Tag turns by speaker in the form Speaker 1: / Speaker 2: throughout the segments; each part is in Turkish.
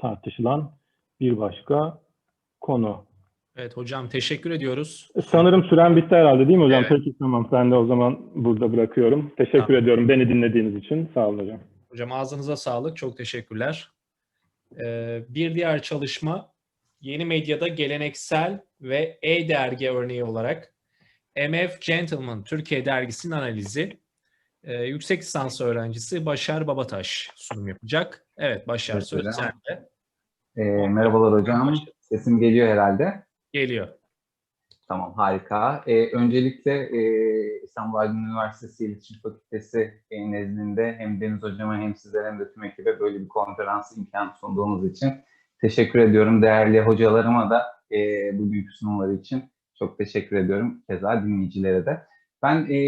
Speaker 1: tartışılan bir başka konu.
Speaker 2: Evet hocam teşekkür ediyoruz.
Speaker 1: Sanırım süren bitti herhalde değil mi hocam?
Speaker 2: Evet.
Speaker 1: Peki tamam. Ben de o zaman burada bırakıyorum. Teşekkür
Speaker 2: Tamam.
Speaker 1: ediyorum beni dinlediğiniz için. Sağ olun hocam.
Speaker 2: Hocam ağzınıza sağlık. Çok teşekkürler. Ee, bir diğer çalışma yeni medyada geleneksel ve e-dergi örneği olarak MF Gentleman Türkiye dergisinin analizi. Ee, yüksek lisans öğrencisi Başar Babataş sunum yapacak. Evet Başar söz sende.
Speaker 3: Ee, merhabalar hocam. Sesim geliyor herhalde.
Speaker 2: Geliyor.
Speaker 3: Tamam, harika. Ee, öncelikle e, İstanbul Aydın Üniversitesi İletişim Fakültesi e, nezdinde hem Deniz Hocama hem sizlere hem de tüm ekibe böyle bir konferans imkanı sunduğunuz için teşekkür ediyorum. Değerli hocalarıma da e, bu büyük sunumları için çok teşekkür ediyorum. Keza dinleyicilere de. Ben e,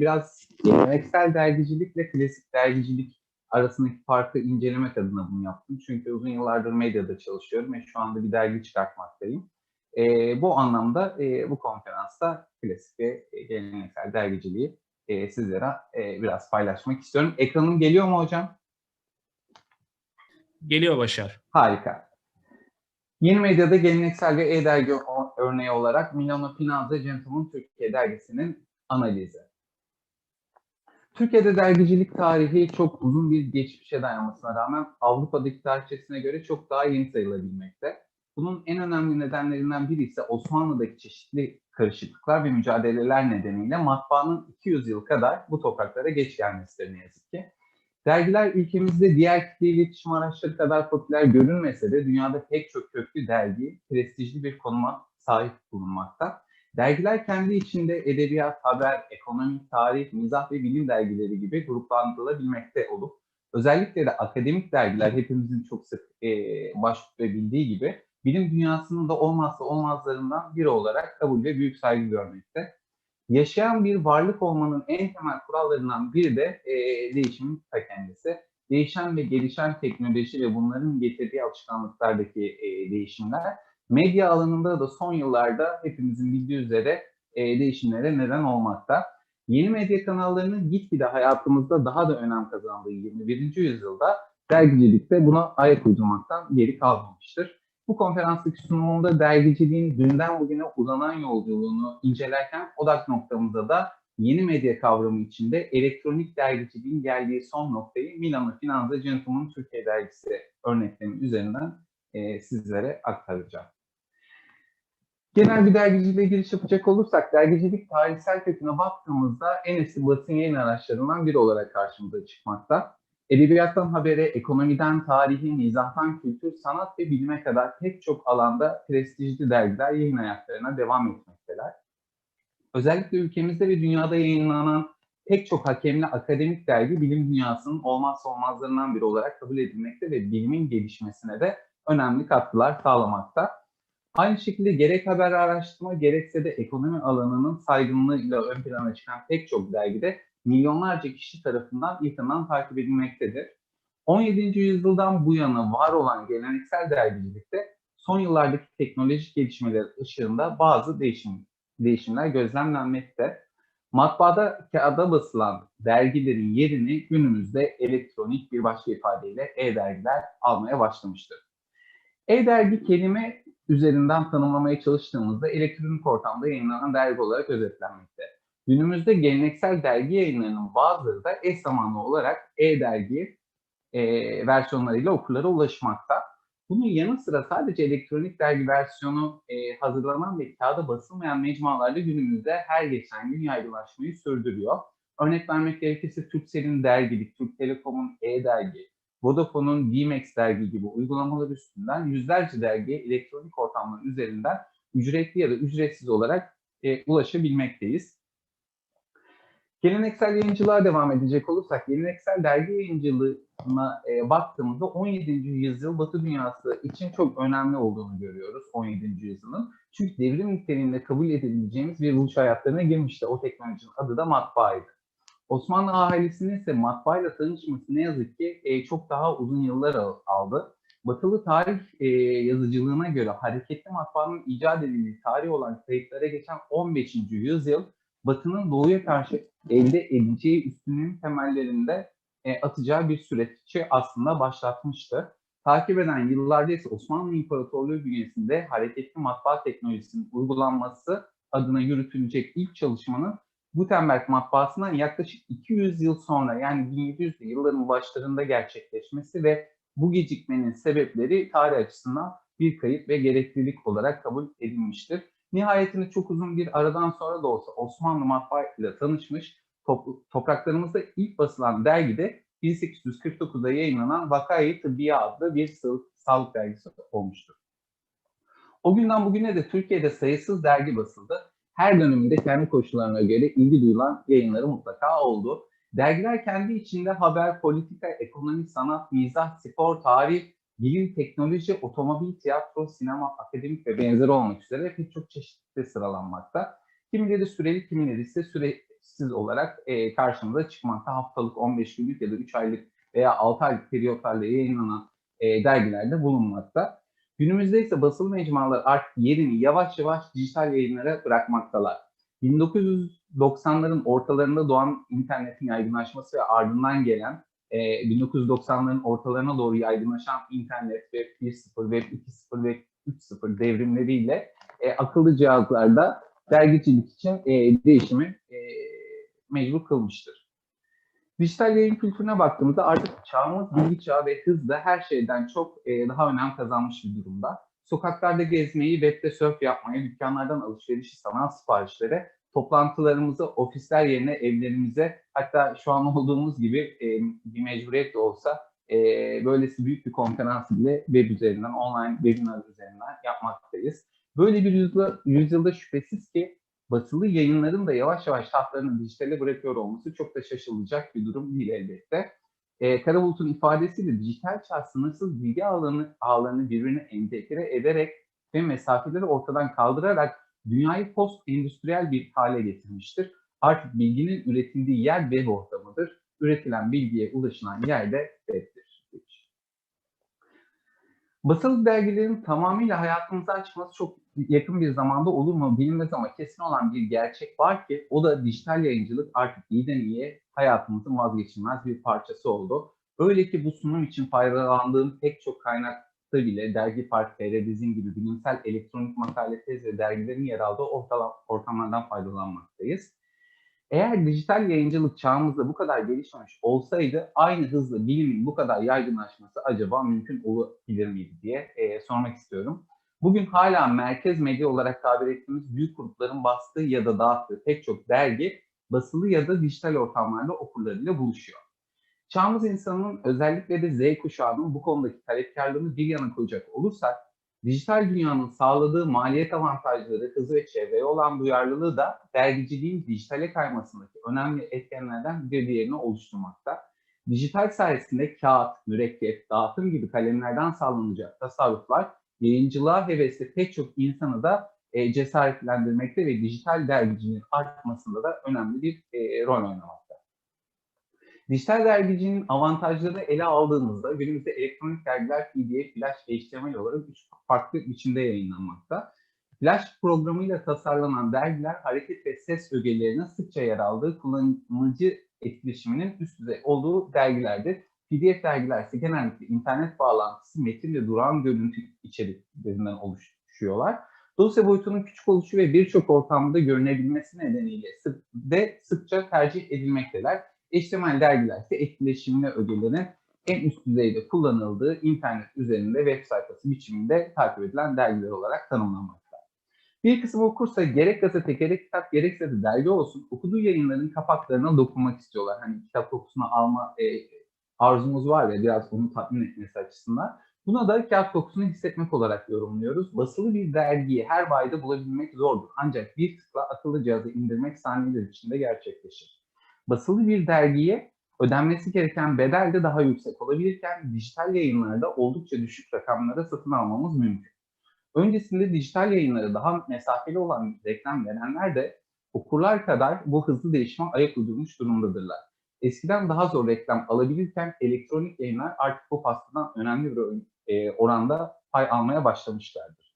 Speaker 3: biraz geleneksel dergicilikle klasik dergicilik arasındaki farkı incelemek adına bunu yaptım. Çünkü uzun yıllardır medyada çalışıyorum ve şu anda bir dergi çıkartmaktayım. E, bu anlamda e, bu konferansta klasik ve e, geleneksel dergiciliği e, sizlere e, biraz paylaşmak istiyorum. Ekranım geliyor mu hocam?
Speaker 2: Geliyor Başar.
Speaker 3: Harika. Yeni medyada geleneksel ve e-dergi örneği olarak Milano Finanza Gentleman Türkiye dergisinin analizi. Türkiye'de dergicilik tarihi çok uzun bir geçmişe dayanmasına rağmen Avrupa'daki tarihçesine göre çok daha yeni sayılabilmekte. Bunun en önemli nedenlerinden biri ise Osmanlı'daki çeşitli karışıklıklar ve mücadeleler nedeniyle matbaanın 200 yıl kadar bu topraklara geç gelmesidir ne yazık ki. Dergiler ülkemizde diğer kitle iletişim araçları kadar popüler görünmese de dünyada pek çok köklü dergi prestijli bir konuma sahip bulunmakta. Dergiler kendi içinde edebiyat, haber, ekonomi, tarih, mizah ve bilim dergileri gibi gruplandırılabilmekte olup özellikle de akademik dergiler hepimizin çok sık e, başlıkta bildiği gibi bilim dünyasının da olmazsa olmazlarından biri olarak kabul ve büyük saygı görmekte. Yaşayan bir varlık olmanın en temel kurallarından biri de e, değişimin ta kendisi. Değişen ve gelişen teknoloji ve bunların getirdiği alışkanlıklardaki e, değişimler medya alanında da son yıllarda hepimizin bildiği üzere e, değişimlere neden olmakta. Yeni medya kanallarının gitgide hayatımızda daha da önem kazandığı 21. yüzyılda dergicilikte buna ayak uydurmaktan geri kalmamıştır. Bu konferanstaki sunumumda dergiciliğin dünden bugüne uzanan yolculuğunu incelerken odak noktamızda da yeni medya kavramı içinde elektronik dergiciliğin geldiği son noktayı Milano Finanza Gentleman Türkiye dergisi örneklemi üzerinden e, sizlere aktaracağım. Genel bir dergiciliğe giriş yapacak olursak, dergicilik tarihsel köküne baktığımızda en eski basın yayın araçlarından biri olarak karşımıza çıkmakta. Edebiyattan habere, ekonomiden tarihi, mizahtan kültür, sanat ve bilime kadar pek çok alanda prestijli dergiler yayın hayatlarına devam etmekteler. Özellikle ülkemizde ve dünyada yayınlanan pek çok hakemli akademik dergi bilim dünyasının olmazsa olmazlarından biri olarak kabul edilmekte ve bilimin gelişmesine de önemli katkılar sağlamakta. Aynı şekilde gerek haber araştırma gerekse de ekonomi alanının saygınlığıyla ön plana çıkan pek çok dergide milyonlarca kişi tarafından yakından takip edilmektedir. 17. yüzyıldan bu yana var olan geleneksel dergicilikte son yıllardaki teknolojik gelişmeler ışığında bazı değişim, değişimler gözlemlenmekte. Matbaada kağıda basılan dergilerin yerini günümüzde elektronik bir başka ifadeyle e-dergiler almaya başlamıştır. E-dergi kelime üzerinden tanımlamaya çalıştığımızda elektronik ortamda yayınlanan dergi olarak özetlenmekte. Günümüzde geleneksel dergi yayınlarının bazıları da eş zamanlı olarak e-dergi e, versiyonlarıyla okurlara ulaşmakta. Bunun yanı sıra sadece elektronik dergi versiyonu e, hazırlanan ve kağıda basılmayan mecmualarda günümüzde her geçen gün yaygınlaşmayı sürdürüyor. Örnek vermek gerekirse Turkcell'in dergilik, Türk Telekom'un e-dergi, Vodafone'un VMAX dergi gibi uygulamalar üstünden yüzlerce dergiye elektronik ortamlar üzerinden ücretli ya da ücretsiz olarak e, ulaşabilmekteyiz. Geleneksel yayıncılığa devam edecek olursak, geleneksel dergi yayıncılığına e, baktığımızda 17. yüzyıl Batı dünyası için çok önemli olduğunu görüyoruz 17. yüzyılın. Çünkü devrim niteliğinde kabul edebileceğimiz bir buluş hayatlarına girmişti. O teknolojinin adı da matbaaydı. Osmanlı ahalisinin ise matbaayla tanışması ne yazık ki e, çok daha uzun yıllar al- aldı. Batılı tarih e, yazıcılığına göre hareketli matbaanın icat edildiği tarih olan kayıtlara geçen 15. yüzyıl Batı'nın doğuya karşı elde edeceği üstünlüğün temellerinde e, atacağı bir süreci aslında başlatmıştı. Takip eden yıllarda ise Osmanlı İmparatorluğu bünyesinde hareketli matbaa teknolojisinin uygulanması adına yürütülecek ilk çalışmanın Gutenberg matbaasından yaklaşık 200 yıl sonra yani 1700'lü yılların başlarında gerçekleşmesi ve bu gecikmenin sebepleri tarih açısından bir kayıp ve gereklilik olarak kabul edilmiştir. Nihayetinde çok uzun bir aradan sonra da olsa Osmanlı matbaa ile tanışmış, top- topraklarımızda ilk basılan dergide 1849'da yayınlanan Vakayı Tıbbiye adlı bir sağlık dergisi olmuştur. O günden bugüne de Türkiye'de sayısız dergi basıldı. Her döneminde kendi koşullarına göre ilgi duyulan yayınları mutlaka oldu. Dergiler kendi içinde haber, politika, ekonomi, sanat, mizah, spor, tarih, bilim, teknoloji, otomobil, tiyatro, sinema, akademik ve benzeri olmak üzere pek çok çeşitli sıralanmakta. Kimileri süreli, kimileri ise süresiz olarak e, karşımıza çıkmakta. Haftalık, 15 günlük ya da 3 aylık veya 6 aylık periyotlarla yayınlanan e, dergilerde bulunmakta. Günümüzde ise basılı mecmualar artık yerini yavaş yavaş dijital yayınlara bırakmaktalar. 1990'ların ortalarında doğan internetin yaygınlaşması ve ardından gelen e, 1990'ların ortalarına doğru yaygınlaşan internet Web 1.0, Web 2.0 ve 3.0 devrimleriyle e, akıllı cihazlarda dergicilik için e, değişimi e, mecbur kılmıştır. Dijital yayın kültürüne baktığımızda artık çağımız bilgi çağı ve hızla her şeyden çok e, daha önem kazanmış bir durumda. Sokaklarda gezmeyi, webde surf yapmayı, dükkanlardan alışverişi, sanat siparişlere, toplantılarımızı ofisler yerine evlerimize, hatta şu an olduğumuz gibi e, bir mecburiyet de olsa e, böylesi büyük bir konferansı bile web üzerinden, online webinar üzerinden yapmaktayız. Böyle bir yüzyılda, yüzyılda şüphesiz ki basılı yayınların da yavaş yavaş tahtlarını dijitale bırakıyor olması çok da şaşılacak bir durum değil elbette. E, Karabulut'un ifadesiyle dijital çağ sınırsız bilgi ağlarını, ağlarını birbirine entegre ederek ve mesafeleri ortadan kaldırarak dünyayı post endüstriyel bir hale getirmiştir. Artık bilginin üretildiği yer web ortamıdır. Üretilen bilgiye ulaşılan yer de web'tir. Basılı dergilerin tamamıyla hayatımıza çıkması çok yakın bir zamanda olur mu bilinmez ama kesin olan bir gerçek var ki o da dijital yayıncılık artık iyiden iyiye hayatımızın vazgeçilmez bir parçası oldu. Öyle ki bu sunum için faydalandığım pek çok kaynakta bile Dergi Park, Dizin gibi bilimsel elektronik makale, tez ve dergilerin yer aldığı ortam, ortamlardan faydalanmaktayız. Eğer dijital yayıncılık çağımızda bu kadar gelişmemiş olsaydı aynı hızla bilimin bu kadar yaygınlaşması acaba mümkün olabilir miydi diye e, sormak istiyorum. Bugün hala merkez medya olarak tabir ettiğimiz büyük grupların bastığı ya da dağıttığı pek çok dergi basılı ya da dijital ortamlarda okurlarıyla buluşuyor. Çağımız insanının özellikle de Z kuşağının bu konudaki talepkarlığını bir yana koyacak olursak, dijital dünyanın sağladığı maliyet avantajları, hızı ve çevreye olan duyarlılığı da dergiciliğin dijitale kaymasındaki önemli etkenlerden bir diğerini oluşturmakta. Dijital sayesinde kağıt, mürekkep, dağıtım gibi kalemlerden sağlanacak tasarruflar yayıncılığa hevesli pek çok insanı da e, cesaretlendirmekte ve dijital dergiciliğin artmasında da önemli bir e, rol oynamakta. Dijital dergicinin avantajları ele aldığımızda günümüzde elektronik dergiler PDF, Flash HTML olarak üç farklı biçimde yayınlanmakta. Flash programıyla tasarlanan dergiler hareket ve ses ögelerinin sıkça yer aldığı kullanıcı etkileşiminin üst düzey olduğu dergilerdir. PDF dergiler ise genellikle internet bağlantısı, metin ve durağan görüntü içeriklerinden oluşuyorlar. Dosya boyutunun küçük oluşu ve birçok ortamda görünebilmesi nedeniyle sık, de sıkça tercih edilmekteler. HTML dergiler ise etkileşimli ögelerin en üst düzeyde kullanıldığı internet üzerinde web sayfası biçiminde takip edilen dergiler olarak tanımlanmakta. Bir kısım okursa gerek gazete, gerek kitap, gerekse de dergi olsun okuduğu yayınların kapaklarına dokunmak istiyorlar. Hani kitap kokusunu alma e, arzumuz var ya biraz onu tatmin etmesi açısından. Buna da kağıt kokusunu hissetmek olarak yorumluyoruz. Basılı bir dergiyi her bayda bulabilmek zordur. Ancak bir tıkla akıllı cihazı indirmek saniyeler içinde gerçekleşir. Basılı bir dergiye ödenmesi gereken bedel de daha yüksek olabilirken dijital yayınlarda oldukça düşük rakamlara satın almamız mümkün. Öncesinde dijital yayınları daha mesafeli olan reklam verenler de okurlar kadar bu hızlı değişime ayak uydurmuş durumdadırlar. Eskiden daha zor reklam alabilirken elektronik yayınlar artık bu pastadan önemli bir e, oranda pay almaya başlamışlardır.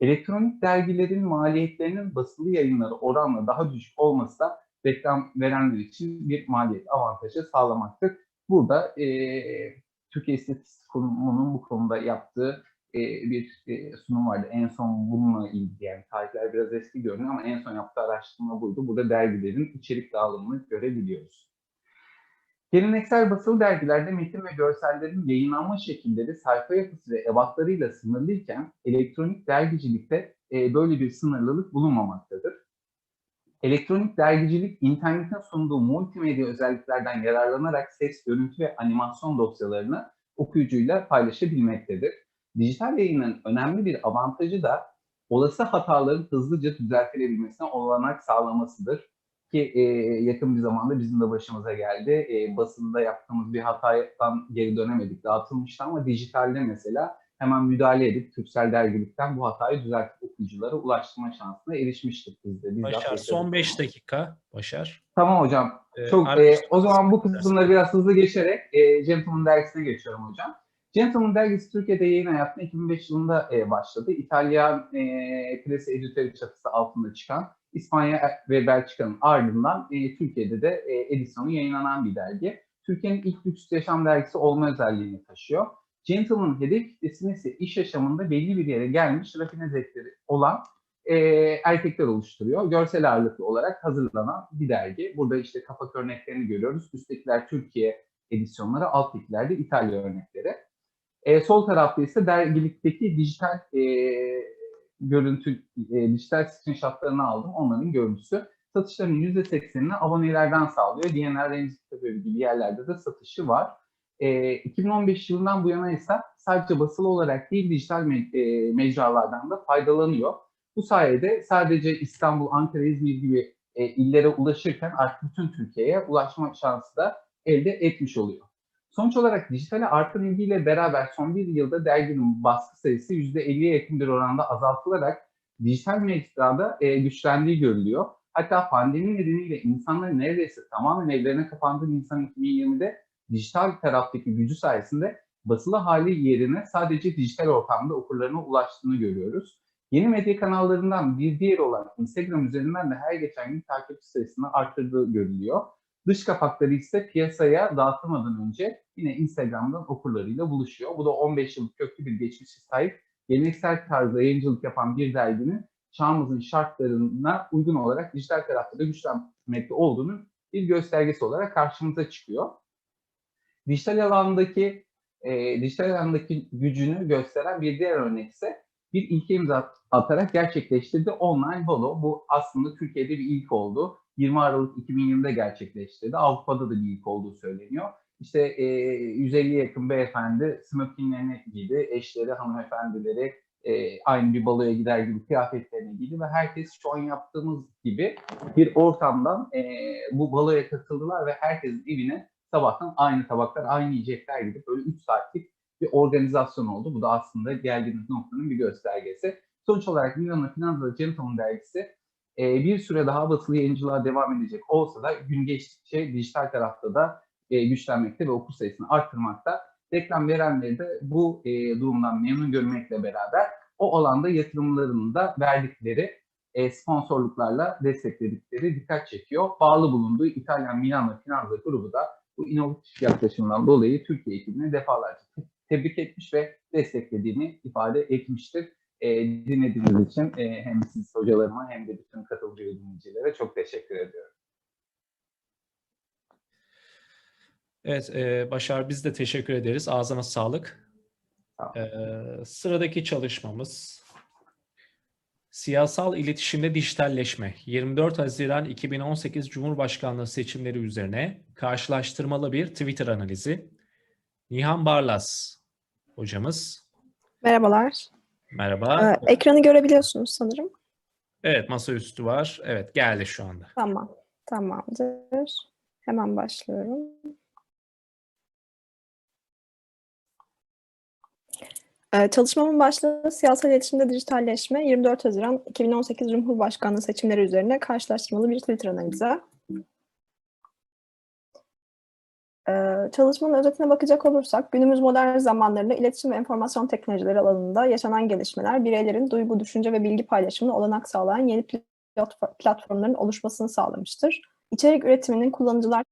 Speaker 3: Elektronik dergilerin maliyetlerinin basılı yayınları oranla daha düşük olması da reklam verenler için bir maliyet avantajı sağlamaktır. Burada e, Türkiye İstatistik Kurumu'nun bu konuda yaptığı e, bir e, sunum vardı. En son bununla ilgili yani tarihler biraz eski görünüyor ama en son yaptığı araştırma buydu. Burada dergilerin içerik dağılımını görebiliyoruz. Geleneksel basılı dergilerde metin ve görsellerin yayınlanma şekilleri sayfa yapısı ve ebatlarıyla sınırlıyken elektronik dergicilikte e, böyle bir sınırlılık bulunmamaktadır. Elektronik dergicilik, internetin sunduğu multimedya özelliklerden yararlanarak ses, görüntü ve animasyon dosyalarını okuyucuyla paylaşabilmektedir. Dijital yayının önemli bir avantajı da olası hataların hızlıca düzeltilebilmesine olanak sağlamasıdır. Ki e, yakın bir zamanda bizim de başımıza geldi. E, basında yaptığımız bir hatadan geri dönemedik, dağıtılmıştı ama dijitalde mesela hemen müdahale edip Türksel dergilikten bu hatayı düzeltip okuyuculara ulaştırma şansına erişmiştik biz de. bizzat
Speaker 2: Başar son
Speaker 3: bunu.
Speaker 2: 5 dakika. Başar.
Speaker 3: Tamam hocam.
Speaker 2: Ee,
Speaker 3: Çok e, o zaman bu kısımları biraz hızlı geçerek e, Gentleman dergisine geçiyorum hocam. Gentleman dergisi Türkiye'de yayın hayatına 2005 yılında e, başladı. İtalya e, presi editörü çatısı altında çıkan İspanya ve Belçika'nın ardından e, Türkiye'de de e, edisyonu yayınlanan bir dergi. Türkiye'nin ilk lüks yaşam dergisi olma özelliğini taşıyor. Gentleman hedef kitlesini ise iş yaşamında belli bir yere gelmiş rafine zevkleri olan e, erkekler oluşturuyor. Görsel ağırlıklı olarak hazırlanan bir dergi. Burada işte kapak örneklerini görüyoruz. Üsttekiler Türkiye edisyonları, alttakiler de İtalya örnekleri. E, sol tarafta ise dergilikteki dijital e, görüntü, e, dijital screenshotlarını aldım. Onların görüntüsü. Satışların %80'ini abonelerden sağlıyor. Diğerler Remzi Kitapevi gibi yerlerde de satışı var. E, 2015 yılından bu yana ise sadece basılı olarak değil dijital me- e, mecralardan da faydalanıyor. Bu sayede sadece İstanbul, Ankara, İzmir gibi e, illere ulaşırken artık bütün Türkiye'ye ulaşma şansı da elde etmiş oluyor. Sonuç olarak dijitale artan ilgiyle beraber son bir yılda derginin baskı sayısı %50'ye yakın bir oranda azaltılarak dijital mecrada e, güçlendiği görülüyor. Hatta pandemi nedeniyle insanların neredeyse tamamen evlerine kapandığı Nisan 2020'de dijital taraftaki gücü sayesinde basılı hali yerine sadece dijital ortamda okurlarına ulaştığını görüyoruz. Yeni medya kanallarından bir diğeri olan Instagram üzerinden de her geçen gün takipçi sayısını arttırdığı görülüyor. Dış kapakları ise piyasaya dağıtılmadan önce yine Instagram'dan okurlarıyla buluşuyor. Bu da 15 yıllık köklü bir geçmişe sahip geleneksel tarzda yayıncılık yapan bir derginin çağımızın şartlarına uygun olarak dijital tarafta da güçlenmekte olduğunun bir göstergesi olarak karşımıza çıkıyor. Dijital alandaki e, dijital alandaki gücünü gösteren bir diğer örnek ise bir ilke imza atarak gerçekleştirdi online balo. Bu aslında Türkiye'de bir ilk oldu. 20 Aralık 2020'de gerçekleştirdi. Avrupa'da da bir ilk olduğu söyleniyor. İşte e, 150'ye yakın beyefendi smokinglerini giydi. Eşleri, hanımefendileri e, aynı bir baloya gider gibi kıyafetlerini giydi ve herkes şu an yaptığımız gibi bir ortamdan e, bu baloya katıldılar ve herkesin evine sabahtan aynı tabaklar, aynı yiyecekler gidip böyle 3 saatlik bir organizasyon oldu. Bu da aslında geldiğimiz noktanın bir göstergesi. Sonuç olarak Milano Finanza Gentleman dergisi e, bir süre daha basılı yayıncılığa devam edecek olsa da gün geçtikçe dijital tarafta da e, güçlenmekte ve okur sayısını arttırmakta. Reklam verenleri de bu e, durumdan memnun görmekle beraber o alanda yatırımlarını da verdikleri e, sponsorluklarla destekledikleri dikkat çekiyor. Bağlı bulunduğu İtalyan Milano Finanza grubu da bu inovatif yaklaşımdan dolayı Türkiye ekibini defalarca tebrik etmiş ve desteklediğini ifade etmiştir. E, dinlediğiniz için e, hem siz hocalarıma hem de bütün katılımcı ve dinleyicilere çok teşekkür ediyorum.
Speaker 2: Evet e, Başar biz de teşekkür ederiz. Ağzına sağlık.
Speaker 3: Sağ ol.
Speaker 2: E, sıradaki çalışmamız Siyasal iletişimde dijitalleşme 24 Haziran 2018 Cumhurbaşkanlığı seçimleri üzerine karşılaştırmalı bir Twitter analizi. Nihan Barlas hocamız.
Speaker 4: Merhabalar.
Speaker 2: Merhaba.
Speaker 4: Ee, ekranı görebiliyorsunuz sanırım.
Speaker 2: Evet masaüstü var. Evet geldi şu anda.
Speaker 4: Tamam. Tamamdır. Hemen başlıyorum. Ee, çalışmamın başlığı siyasal iletişimde dijitalleşme 24 Haziran 2018 Cumhurbaşkanlığı seçimleri üzerine karşılaştırmalı bir Twitter analizi. Çalışmanın özetine bakacak olursak, günümüz modern zamanlarında iletişim ve enformasyon teknolojileri alanında yaşanan gelişmeler, bireylerin duygu, düşünce ve bilgi paylaşımına olanak sağlayan yeni platform- platformların oluşmasını sağlamıştır. İçerik üretiminin kullanıcılar